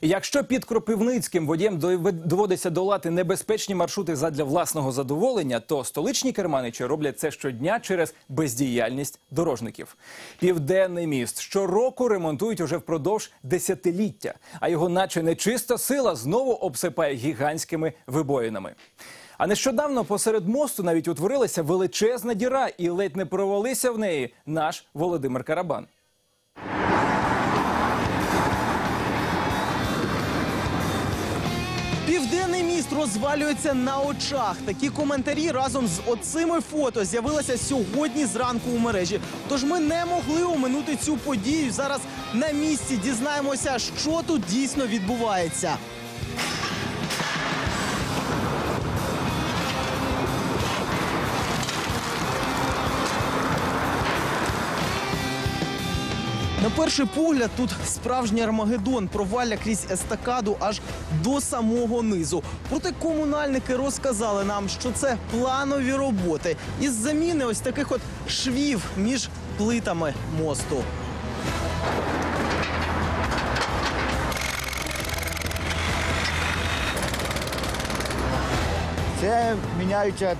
Якщо під Кропивницьким водіям дов- доводиться долати небезпечні маршрути задля власного задоволення, то столичні керманичі роблять це щодня через бездіяльність дорожників. Південний міст щороку ремонтують уже впродовж десятиліття, а його, наче нечиста сила, знову обсипає гігантськими вибоїнами. А нещодавно посеред мосту навіть утворилася величезна діра, і ледь не провалився в неї наш Володимир Карабан. Південний міст розвалюється на очах. Такі коментарі разом з оцими фото з'явилися сьогодні зранку у мережі. Тож ми не могли оминути цю подію. Зараз на місці дізнаємося, що тут дійсно відбувається. На перший погляд тут справжній армагеддон, провалля крізь естакаду аж до самого низу. Проте комунальники розказали нам, що це планові роботи із заміни ось таких от швів між плитами мосту. Це міняються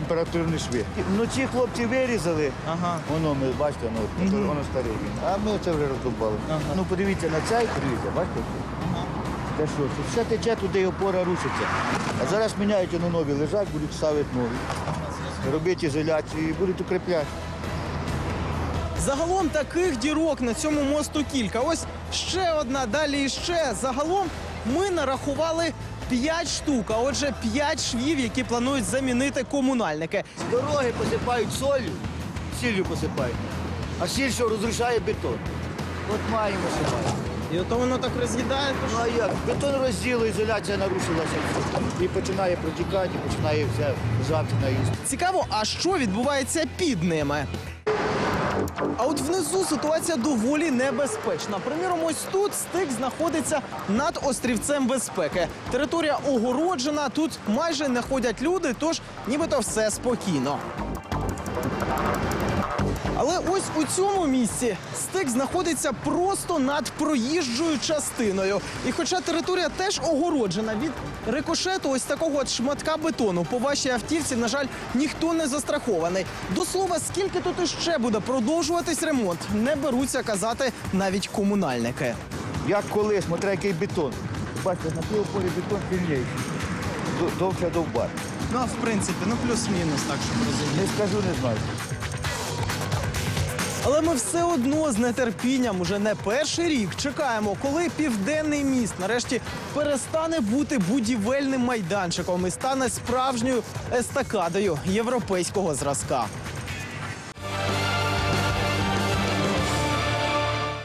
температурні шви. Вночі хлопці вирізали, Ага. воно ми бачите, ну, Мгм. воно старе. він. А ми це вже роздобали. Ага. Ну подивіться на цей, подивіться, бачите? Те що, тут все тече, туди і опора рушиться. А зараз міняють воно нові, лежать, будуть ставити нові. Робити ізоляцію і будуть укріпляти. Загалом таких дірок на цьому мосту кілька. Ось ще одна, далі ще. Загалом ми нарахували 5 штук, а отже 5 швів, які планують замінити комунальники. З дороги посипають солью, сіллю посипають. А сіль що розрушає бетон. От маємо, маємо. І ото воно так роз'їдає. Ну а як? Бетон розділо, ізоляція нарушилася. І починає протікати, починає все жати на їсти. Цікаво, а що відбувається під ними? А от внизу ситуація доволі небезпечна. Приміром, ось тут стик знаходиться над острівцем безпеки. Територія огороджена, тут майже не ходять люди, тож нібито все спокійно. Але ось у цьому місці стик знаходиться просто над проїжджою частиною. І хоча територія теж огороджена від рикошету ось такого от шматка бетону, по вашій автівці, на жаль, ніхто не застрахований. До слова, скільки тут іще буде продовжуватись ремонт, не беруться казати навіть комунальники. Як коли, смотря який бетон. Бачите, на тій опорі бетон сильніший. Д- Довше довбар. Ну, в принципі, ну плюс-мінус, так щоб розуміти. Не скажу, не знаю. Але ми все одно з нетерпінням уже не перший рік чекаємо, коли південний міст нарешті перестане бути будівельним майданчиком і стане справжньою естакадою європейського зразка.